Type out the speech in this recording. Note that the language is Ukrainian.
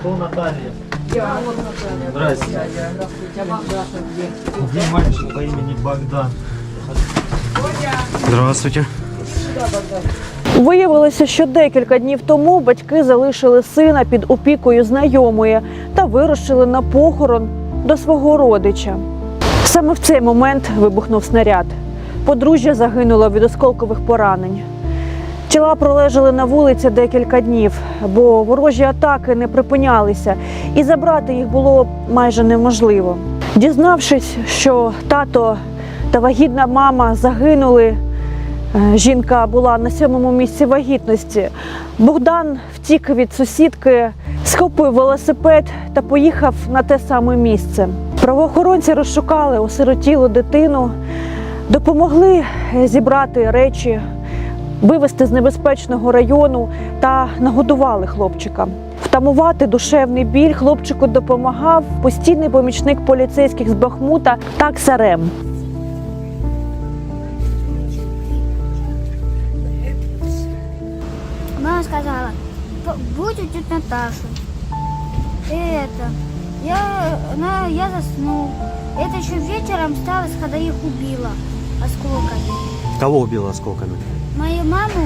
Кто Наталья? Здрасте. Мальчик по имени Богдан. Здравствуйте. Виявилося, що декілька днів тому батьки залишили сина під опікою знайомої та вирушили на похорон до свого родича. Саме в цей момент вибухнув снаряд. Подружжя загинуло від осколкових поранень. Тіла пролежали на вулиці декілька днів, бо ворожі атаки не припинялися, і забрати їх було майже неможливо. Дізнавшись, що тато та вагітна мама загинули, Е, Жінка була на сьомому місці вагітності. Богдан втік від сусідки, схопив велосипед та поїхав на те саме місце. Правоохоронці розшукали осиротілу дитину, допомогли е, зібрати речі, вивезти з небезпечного району та нагодували хлопчика. Втамувати душевний біль хлопчику допомагав постійний помічник поліцейських з Бахмута Таксарем. Мама сказала, «П- будь у тети Наташи. И это, я, она, я заснул. Это еще вечером встала, когда их убила осколками. Кого убила осколками? Мою маму.